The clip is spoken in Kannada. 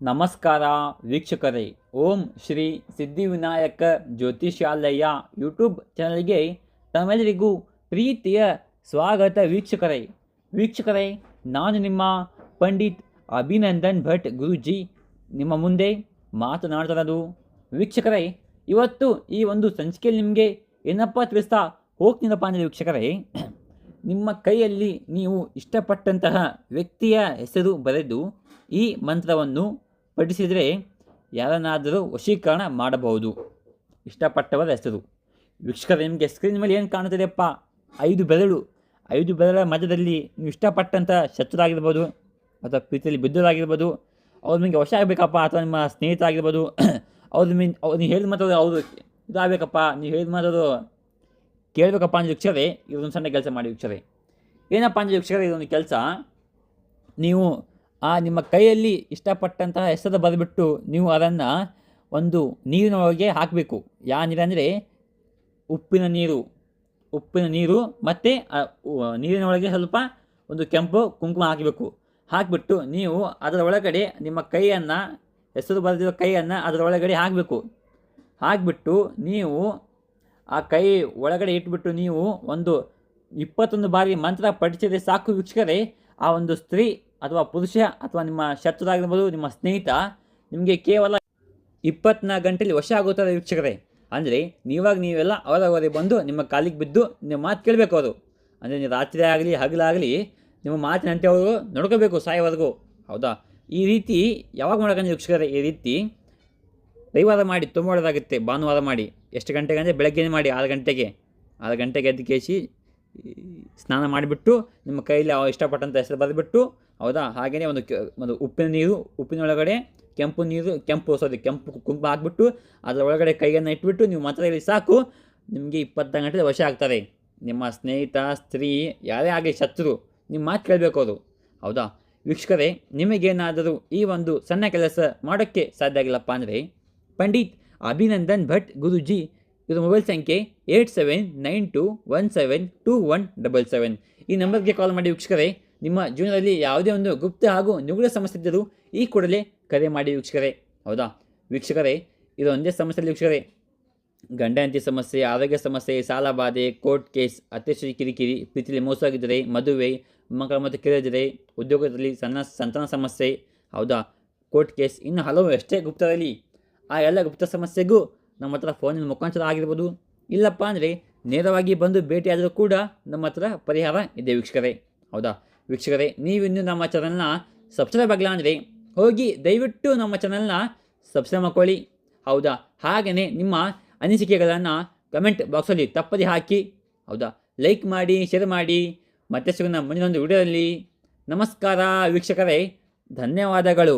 ನಮಸ್ಕಾರ ವೀಕ್ಷಕರೇ. ಓಂ ಶ್ರೀ ಸಿದ್ಧಿವಿನಾಯಕ ಜ್ಯೋತಿಷಾಲಯ ಯೂಟ್ಯೂಬ್ ಚಾನಲ್ಗೆ ತಮ್ಮೆಲ್ಲರಿಗೂ ಪ್ರೀತಿಯ ಸ್ವಾಗತ ವೀಕ್ಷಕರೇ. ವೀಕ್ಷಕರೇ, ನಾನು ನಿಮ್ಮ ಪಂಡಿತ್ ಅಭಿನಂದನ್ ಭಟ್ ಗುರುಜಿ. ನಿಮ್ಮ ಮುಂದೆ ಮಾತನಾಡ್ತಿರೋದು ವೀಕ್ಷಕರೇ, ಇವತ್ತು ಈ ಒಂದು ಸಂಚಿಕೆಯಲ್ಲಿ ನಿಮಗೆ ಏನಪ್ಪ ತಿಳಿಸ್ತಾ ಹೋಗ್ತೀನಪ್ಪ ಅಂದರೆ ವೀಕ್ಷಕರೇ, ನಿಮ್ಮ ಕೈಯಲ್ಲಿ ನೀವು ಇಷ್ಟಪಟ್ಟಂತಹ ವ್ಯಕ್ತಿಯ ಹೆಸರು ಬರೆದು ಈ ಮಂತ್ರವನ್ನು ಪಠಿಸಿದರೆ ಯಾರನ್ನಾದರೂ ವಶೀಕರಣ ಮಾಡಬಹುದು. ಇಷ್ಟಪಟ್ಟವರ ಹೆಸರು. ವೀಕ್ಷಕರು, ನಿಮಗೆ ಸ್ಕ್ರೀನ್ ಮೇಲೆ ಏನು ಕಾಣುತ್ತದೆಯಪ್ಪ? ಐದು ಬೆರಳು. ಐದು ಬೆರಳ ಮಧ್ಯದಲ್ಲಿ ನೀವು ಇಷ್ಟಪಟ್ಟಂಥ ಶತ್ರುರಾಗಿರ್ಬೋದು ಅಥವಾ ಪ್ರೀತಿಯಲ್ಲಿ ಬಿದ್ದರಾಗಿರ್ಬೋದು ಅವ್ರು ನಿಮಗೆ ವಶ ಆಗಬೇಕಪ್ಪ, ಅಥವಾ ನಿಮ್ಮ ಸ್ನೇಹಿತರಾಗಿರ್ಬೋದು ಅವ್ರು ನಿಮಗೆ, ಅವ್ರು ನೀವು ಹೇಳಿದ ಮಾತ್ರ ಅವರು ಇದಾಗಬೇಕಪ್ಪ, ನೀವು ಹೇಳಿದ ಮಾತದು ಕೇಳಬೇಕಪ್ಪ ಅಂದ್ರೆ ವೀಕ್ಷರೇ ಇದೊಂದು ಸಣ್ಣ ಕೆಲಸ ಮಾಡಿ ವೀಕ್ಷರೇ ಏನಪ್ಪ ಅಂದರೆ ವೀಕ್ಷರೇ ಇದೊಂದು ಕೆಲಸ. ನೀವು ಆ ನಿಮ್ಮ ಕೈಯಲ್ಲಿ ಇಷ್ಟಪಟ್ಟಂತಹ ಹೆಸರು ಬರೆದ್ಬಿಟ್ಟು ನೀವು ಅದನ್ನು ಒಂದು ನೀರಿನೊಳಗೆ ಹಾಕಬೇಕು. ಯಾವ ನೀರಂದರೆ ಉಪ್ಪಿನ ನೀರು. ಉಪ್ಪಿನ ನೀರು ಮತ್ತು ನೀರಿನೊಳಗೆ ಸ್ವಲ್ಪ ಒಂದು ಕೆಂಪು ಕುಂಕುಮ ಹಾಕಬೇಕು. ಹಾಕಿಬಿಟ್ಟು ನೀವು ಅದರ ಒಳಗಡೆ ನಿಮ್ಮ ಕೈಯನ್ನು ಹೆಸರು ಬರೆದಿರೋ ಕೈಯನ್ನು ಅದರ ಒಳಗಡೆ ಹಾಕಬೇಕು. ಹಾಕಿಬಿಟ್ಟು ನೀವು ಆ ಕೈ ಒಳಗಡೆ ಇಟ್ಬಿಟ್ಟು ನೀವು ಒಂದು ಇಪ್ಪತ್ತೊಂದು ಬಾರಿ ಮಂತ್ರ ಪಠಿಸಿದರೆ ಸಾಕು ವೀಕ್ಷಕರೇ. ಆ ಒಂದು ಸ್ತ್ರೀ ಅಥವಾ ಪುರುಷ ಅಥವಾ ನಿಮ್ಮ ಶತ್ರುರಾಗಿರ್ಬೋದು ನಿಮ್ಮ ಸ್ನೇಹಿತ, ನಿಮಗೆ ಕೇವಲ ಇಪ್ಪತ್ನಾಲ್ಕು ಗಂಟೆಯಲ್ಲಿ ವಶ ಆಗುತ್ತಾರೆ ವೀಕ್ಷಕರೇ. ಅಂದರೆ ನೀವಾಗ ನೀವೆಲ್ಲ ಅವರವರೇ ಬಂದು ನಿಮ್ಮ ಕಾಲಿಗೆ ಬಿದ್ದು ನಿಮ್ಮ ಮಾತು ಕೇಳಬೇಕು ಅವರು. ಅಂದರೆ ನೀವು ರಾತ್ರಿ ಆಗಲಿ, ಹಗಲಾಗಲಿ ನಿಮ್ಮ ಮಾತಿನಂತೆ ಅವರು ನೋಡ್ಕೋಬೇಕು ಸಾಯೋವರೆಗೂ ಹೌದಾ? ಈ ರೀತಿ ಯಾವಾಗ ಮಾಡೋಕೆ ವೀಕ್ಷಕರೇ, ಈ ರೀತಿ ರವಿವಾರ ಮಾಡಿ ತುಂಬ ಒಳ್ಳೆಯದಾಗುತ್ತೆ ಭಾನುವಾರ ಮಾಡಿ. ಎಷ್ಟು ಗಂಟೆಗೆ ಅಂದರೆ ಬೆಳಗ್ಗೆ ಮಾಡಿ, ಆರು ಗಂಟೆಗೆ. ಆರು ಗಂಟೆಗೆ ಎದ್ದು ಕೇಸಿ ಸ್ನಾನ ಮಾಡಿಬಿಟ್ಟು ನಿಮ್ಮ ಕೈಯಲ್ಲಿ ಅವ ಇಷ್ಟಪಟ್ಟಂಥ ಹೆಸರು ಬರೆದುಬಿಟ್ಟು, ಹೌದಾ? ಹಾಗೆಯೇ ಒಂದು ಒಂದು ಉಪ್ಪಿನ ನೀರು ಉಪ್ಪಿನೊಳಗಡೆ ಕೆಂಪು ನೀರು, ಕೆಂಪು ಸಾರಿ ಕೆಂಪು ಕುಂಕುಮ ಹಾಕ್ಬಿಟ್ಟು ಅದರ ಒಳಗಡೆ ಕೈಯನ್ನು ಇಟ್ಬಿಟ್ಟು ನೀವು ಮಾತ್ರ ಹೇಳಿ ಸಾಕು. ನಿಮಗೆ ಇಪ್ಪತ್ತು ಗಂಟೆ ವಶ ಆಗ್ತಾರೆ ನಿಮ್ಮ ಸ್ನೇಹಿತ, ಸ್ತ್ರೀ, ಯಾರೇ ಆಗಲಿ ಶತ್ರು ನಿಮ್ಮ ಮಾತು ಕೇಳಬೇಕು ಅವರು. ಹೌದಾ? ವೀಕ್ಷಕರೇ, ನಿಮಗೇನಾದರೂ ಈ ಒಂದು ಸಣ್ಣ ಕೆಲಸ ಮಾಡೋಕ್ಕೆ ಸಾಧ್ಯ ಆಗಿಲ್ಲಪ್ಪ ಅಂದರೆ, ಪಂಡಿತ್ ಅಭಿನಂದನ್ ಭಟ್ ಗುರುಜಿ ಇದು ಮೊಬೈಲ್ ಸಂಖ್ಯೆ eight seven nine two one seven two one double seven. ಈ ನಂಬರ್ಗೆ ಕಾಲ್ ಮಾಡಿ ವೀಕ್ಷಕರೇ, ನಿಮ್ಮ ಜೀವನದಲ್ಲಿ ಯಾವುದೇ ಒಂದು ಗುಪ್ತ ಹಾಗೂ ನಿಗೂಢ ಸಮಸ್ಯೆ ಇದ್ದರೂ ಈ ಕೂಡಲೇ ಕರೆ ಮಾಡಿ ವೀಕ್ಷಕರೇ. ಹೌದಾ? ವೀಕ್ಷಕರೇ, ಇದು ಒಂದೇ ಸಮಸ್ಯೆ ವೀಕ್ಷಕರೇ. ಗಂಡ ಹೆಂಡತಿ ಸಮಸ್ಯೆ, ಆರೋಗ್ಯ ಸಮಸ್ಯೆ, ಸಾಲ ಬಾಧೆ, ಕೋರ್ಟ್ ಕೇಸ್ ಅತ್ಯಶ್ವರಿ ಕಿರಿಕಿರಿ ಪ್ರೀತಿಯಲ್ಲಿ ಮೋಸ ಆಗಿದ್ದರೆ ಮದುವೆ, ಮಕ್ಕಳ ಮತ್ತು ಕೇಳಿದರೆ ಉದ್ಯೋಗದಲ್ಲಿ ಸಣ್ಣ ಸಂತಾನ ಸಮಸ್ಯೆ. ಹೌದಾ? ಕೋರ್ಟ್ ಕೇಸ್ ಇನ್ನು ಹಲವು ಎಷ್ಟೇ ಗುಪ್ತದಲ್ಲಿ ಆ ಎಲ್ಲ ಗುಪ್ತ ಸಮಸ್ಯೆಗೂ ನಮ್ಮ ಹತ್ರ ಫೋನಿನ ಮುಖಾಂತರ ಆಗಿರ್ಬೋದು. ಇಲ್ಲಪ್ಪ ಅಂದರೆ ನೇರವಾಗಿ ಬಂದು ಭೇಟಿಯಾದರೂ ಕೂಡ ನಮ್ಮ ಹತ್ರ ಪರಿಹಾರ ಇದೆ ವೀಕ್ಷಕರೇ. ಹೌದಾ? ವೀಕ್ಷಕರೇ, ನೀವಿನ್ನೂ ನಮ್ಮ ಚಾನಲ್ನ ಸಬ್ಸ್ಕ್ರೈಬ್ ಆಗಲ್ಲ ಅಂದರೆ ಹೋಗಿ ದಯವಿಟ್ಟು ನಮ್ಮ ಚಾನಲ್ನ ಸಬ್ಸ್ಕ್ರೈಬ್ ಮಾಡ್ಕೊಳ್ಳಿ. ಹೌದಾ? ಹಾಗೆಯೇ ನಿಮ್ಮ ಅನಿಸಿಕೆಗಳನ್ನು ಕಮೆಂಟ್ ಬಾಕ್ಸಲ್ಲಿ ತಪ್ಪದೆ ಹಾಕಿ. ಹೌದಾ? ಲೈಕ್ ಮಾಡಿ ಶೇರ್ ಮಾಡಿ. ಮತ್ತೆ ಸಿಗೋಣ ಮುಂದಿನೊಂದು ವಿಡಿಯೋದಲ್ಲಿ ನಮಸ್ಕಾರ ವೀಕ್ಷಕರೇ. ಧನ್ಯವಾದಗಳು.